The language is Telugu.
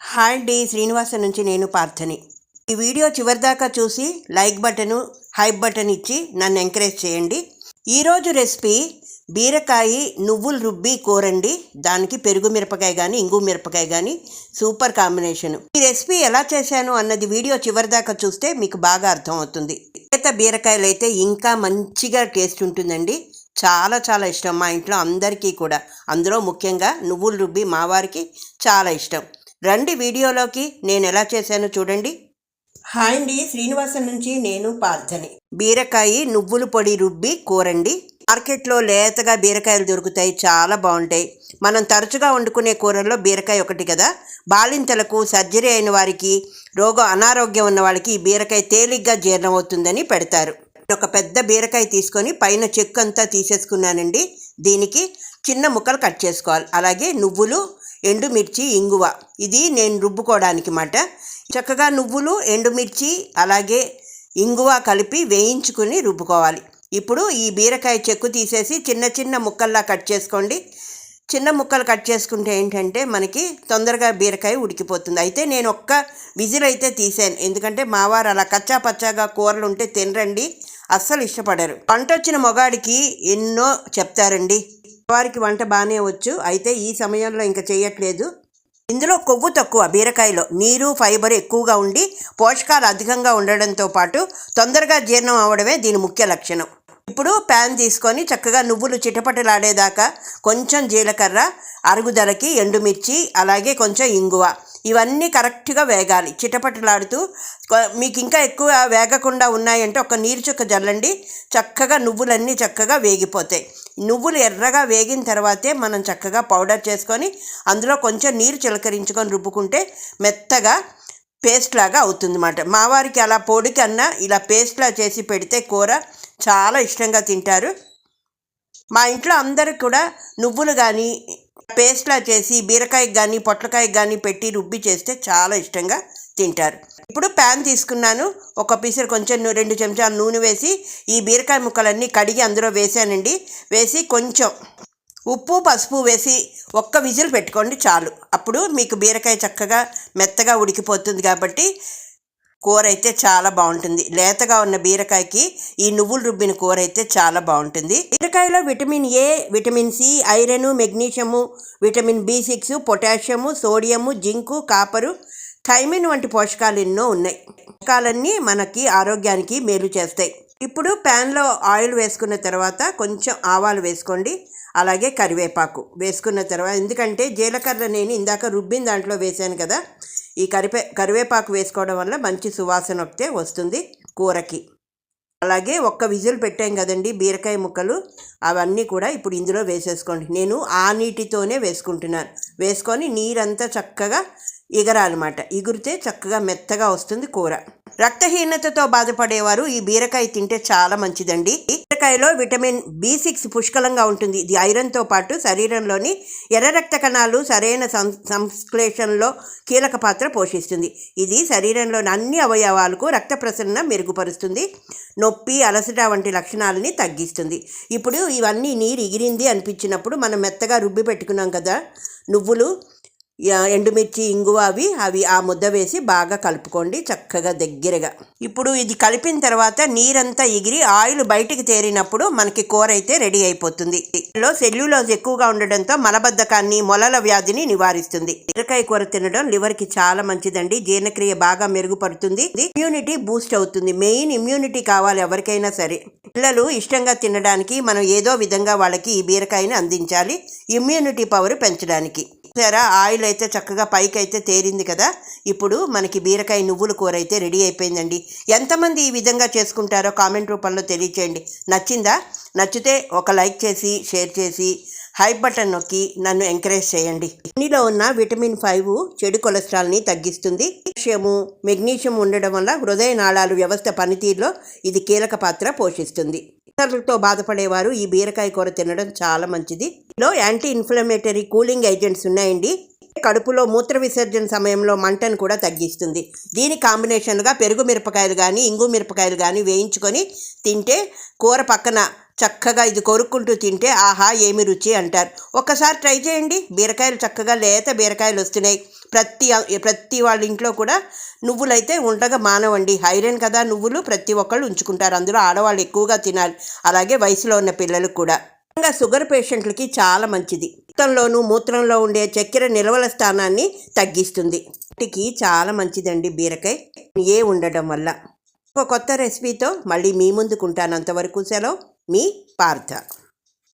హాయ్ డి శ్రీనివాస నుంచి నేను పార్థని. ఈ వీడియో చివరిదాకా చూసి లైక్ బటను హైప్ బటన్ ఇచ్చి నన్ను ఎంకరేజ్ చేయండి. ఈరోజు రెసిపీ బీరకాయ నువ్వులు రుబ్బి కూరండి. దానికి పెరుగు మిరపకాయ కానీ ఇంగు మిరపకాయ కానీ సూపర్ కాంబినేషన్. ఈ రెసిపీ ఎలా చేశాను అన్నది వీడియో చివరిదాకా చూస్తే మీకు బాగా అర్థమవుతుంది. లేత బీరకాయలు అయితే ఇంకా మంచిగా టేస్ట్ ఉంటుందండి. చాలా చాలా ఇష్టం మా ఇంట్లో అందరికీ కూడా. అందులో ముఖ్యంగా నువ్వులు రుబ్బి మా వారికి చాలా ఇష్టం. రండి వీడియోలోకి నేను ఎలా చేశానో చూడండి. హాయ్ అండి శ్రీనివాసం నుంచి నేను పార్థని. బీరకాయ నువ్వుల పొడి రుబ్బి కూరండి. మార్కెట్లో లేతగా బీరకాయలు దొరుకుతాయి చాలా బాగుంటాయి. మనం తరచుగా వండుకునే కూరల్లో బీరకాయ ఒకటి కదా. బాలింతలకు సర్జరీ అయిన వారికి రోగం అనారోగ్యం ఉన్న వాళ్ళకి ఈ బీరకాయ తేలిగ్గా జీర్ణమవుతుందని పెడతారు. ఒక పెద్ద బీరకాయ తీసుకొని పైన చెక్కు అంతా తీసేసుకున్నానండి. దీనికి చిన్న ముక్కలు కట్ చేసుకోవాలి. అలాగే నువ్వులు ఎండుమిర్చి ఇంగువ. ఇది నేను రుబ్బుకోవడానికి మాట. చక్కగా నువ్వులు ఎండుమిర్చి అలాగే ఇంగువ కలిపి వేయించుకుని రుబ్బుకోవాలి. ఇప్పుడు ఈ బీరకాయ చెక్కు తీసేసి చిన్న చిన్న ముక్కల్లా కట్ చేసుకోండి. చిన్న ముక్కలు కట్ చేసుకుంటే ఏంటంటే మనకి తొందరగా బీరకాయ ఉడికిపోతుంది. అయితే నేను ఒక్క విజిల్ అయితే తీసాను. ఎందుకంటే మావారు అలా కచ్చా పచ్చాగా కూరలు ఉంటే తినరండి. అస్సలు ఇష్టపడరు. పంట వచ్చిన మొగాడికి ఎన్నో చెప్తారండి. వారికి వంట బాగానే వచ్చు. అయితే ఈ సమయంలో ఇంకా చేయట్లేదు. ఇందులో కొవ్వు తక్కువ బీరకాయలో. నీరు ఫైబర్ ఎక్కువగా ఉండి పోషకాలు అధికంగా ఉండడంతో పాటు తొందరగా జీర్ణం అవడమే దీని ముఖ్య లక్షణం. ఇప్పుడు ప్యాన్ తీసుకొని చక్కగా నువ్వులు చిటపటలాడేదాకా కొంచెం జీలకర్ర అరుగుదలకి ఎండుమిర్చి అలాగే కొంచెం ఇంగువ. ఇవన్నీ కరెక్ట్గా వేగాలి. చిటపటలాడుతూ మీకు ఇంకా ఎక్కువ వేగకుండా ఉన్నాయంటే ఒక నీరు చుక్క జల్లండి. చక్కగా నువ్వులన్నీ చక్కగా వేగిపోతాయి. నువ్వులు ఎర్రగా వేగిన తర్వాతే మనం చక్కగా పౌడర్ చేసుకొని అందులో కొంచెం నీరు చిలకరించుకొని రుబ్బుకుంటే మెత్తగా పేస్ట్ లాగా అవుతుందన్నమాట. మా వారికి అలా పొడి కన్నా ఇలా పేస్ట్లా చేసి పెడితే కూర చాలా ఇష్టంగా తింటారు. మా ఇంట్లో అందరూ కూడా నువ్వులు కానీ పేస్ట్లా చేసి బీరకాయకి కానీ పొట్లకాయకి కానీ పెట్టి రుబ్బి చేస్తే చాలా ఇష్టంగా తింటారు. ఇప్పుడు ప్యాన్ తీసుకున్నాను. ఒక పీసర్ కొంచెం రెండు చెంచాల నూనె వేసి ఈ బీరకాయ ముక్కలన్నీ కడిగి అందులో వేసానండి. వేసి కొంచెం ఉప్పు పసుపు వేసి ఒక్క విజిల్ పెట్టుకోండి చాలు. అప్పుడు మీకు బీరకాయ చక్కగా మెత్తగా ఉడికిపోతుంది కాబట్టి కూర అయితే చాలా బాగుంటుంది. లేతగా ఉన్న బీరకాయకి ఈ నువ్వులు రుబ్బిన కూర అయితే చాలా బాగుంటుంది. బీరకాయలో vitamin A vitamin C iron magnesium vitamin B six potassium sodium zinc copper thiamine వంటి పోషకాలు ఎన్నో ఉన్నాయి. పోషకాలన్నీ మనకి ఆరోగ్యానికి మేలు చేస్తాయి. ఇప్పుడు ప్యాన్లో ఆయిల్ వేసుకున్న తర్వాత కొంచెం ఆవాలు వేసుకోండి. అలాగే కరివేపాకు వేసుకున్న తర్వాత ఎందుకంటే జీలకర్ర నేను ఇందాక రుబ్బిన దాంట్లో వేశాను కదా ఈ కరివే కరివేపాకు వేసుకోవడం వల్ల మంచి సువాసన ఒకటే వస్తుంది కూరకి. అలాగే ఒక్క విజిల్ పెట్టాం కదండి బీరకాయ ముక్కలు. అవన్నీ కూడా ఇప్పుడు ఇందులో వేసేసుకోండి. నేను ఆ నీటితోనే వేసుకుంటున్నాను. వేసుకొని నీరంతా చక్కగా ఎగరాలన్నమాట. ఎగురితే చక్కగా మెత్తగా వస్తుంది కూర. రక్తహీనతతో బాధపడేవారు ఈ బీరకాయ తింటే చాలా మంచిదండి. బీరకాయలో విటమిన్ బి సిక్స్ పుష్కలంగా ఉంటుంది. ఇది ఐరన్తో పాటు శరీరంలోని ఎర్ర రక్త కణాలు సరైన సం సంశ్లేషణలో కీలక పాత్ర పోషిస్తుంది. ఇది శరీరంలోని అన్ని అవయవాలకు రక్త ప్రసరణ మెరుగుపరుస్తుంది. నొప్పి అలసట వంటి లక్షణాలని తగ్గిస్తుంది. ఇప్పుడు ఇవన్నీ నీరు ఎగిరింది అనిపించినప్పుడు మనం మెత్తగా రుబ్బి పెట్టుకున్నాం కదా నువ్వులు ఎండుమిర్చి ఇంగువ అవి అవి ఆ ముద్ద వేసి బాగా కలుపుకోండి చక్కగా దగ్గరగా. ఇప్పుడు ఇది కలిపిన తర్వాత నీరంతా ఎగిరి ఆయిల్ బయటికి తేరినప్పుడు మనకి కూర అయితే రెడీ అయిపోతుంది. లో సెల్యులోజ్ ఎక్కువగా ఉండడంతో మలబద్ధకాన్ని మొలల వ్యాధిని నివారిస్తుంది. బీరకాయ కూర తినడం లివర్కి చాలా మంచిదండి. జీర్ణక్రియ బాగా మెరుగుపడుతుంది. ఇమ్యూనిటీ బూస్ట్ అవుతుంది. మెయిన్ ఇమ్యూనిటీ కావాలి ఎవరికైనా సరే. పిల్లలు ఇష్టంగా తినడానికి మనం ఏదో విధంగా వాళ్ళకి ఈ బీరకాయని అందించాలి. ఇమ్యూనిటీ పవర్ పెంచడానికి. చూసారా ఆయిల్ అయితే చక్కగా పైకి అయితే తేరింది కదా? ఇప్పుడు మనకి బీరకాయ నువ్వుల కూర అయితే రెడీ అయిపోయిందండి. ఎంతమంది ఈ విధంగా చేసుకుంటారో కామెంట్ రూపంలో తెలియచేయండి. నచ్చిందా? నచ్చితే ఒక లైక్ చేసి షేర్ చేసి హై బటన్ నొక్కి నన్ను ఎంకరేజ్ చేయండి. ఇందులో ఉన్న విటమిన్ ఫైవ్ చెడు కొలెస్ట్రాల్ని తగ్గిస్తుంది. కాల్షియము మెగ్నీషియం ఉండడం వల్ల హృదయ నాళాలు వ్యవస్థ పనితీరులో ఇది కీలక పాత్ర పోషిస్తుంది. ఇతరులతో బాధపడేవారు ఈ బీరకాయ కూర తినడం చాలా మంచిది. ఇందులో యాంటీ ఇన్ఫ్లమేటరీ కూలింగ్ ఏజెంట్స్ ఉన్నాయండి. కడుపులో మూత్ర విసర్జన సమయంలో మంటను కూడా తగ్గిస్తుంది. దీని కాంబినేషన్గా పెరుగు మిరపకాయలు కానీ ఇంగు మిరపకాయలు కానీ వేయించుకొని తింటే కూర పక్కన చక్కగా ఇది కొరుక్కుంటూ తింటే ఆహా ఏమి రుచి అంటారు. ఒక్కసారి ట్రై చేయండి. బీరకాయలు చక్కగా లేత బీరకాయలు వస్తున్నాయి. ప్రతి ప్రతి వాళ్ళ ఇంట్లో కూడా నువ్వులైతే ఉండగా మానవండి. ఐరన్ కదా నువ్వులు ప్రతి ఒక్కళ్ళు ఉంచుకుంటారు. అందులో ఆడవాళ్ళు ఎక్కువగా తినాలి. అలాగే వయసులో ఉన్న పిల్లలకు కూడా. ముఖ్యంగా షుగర్ పేషెంట్లకి చాలా మంచిది. రక్తంలోనూ మూత్రంలో ఉండే చక్కెర నిల్వల స్థానాన్ని తగ్గిస్తుంది. ఇంటికి చాలా మంచిదండి బీరకాయ. ఏ ఉండడం వల్ల. ఒక కొత్త రెసిపీతో మళ్ళీ మీ ముందుకుంటాను అంతవరకు సెలవు. మీ పార్థ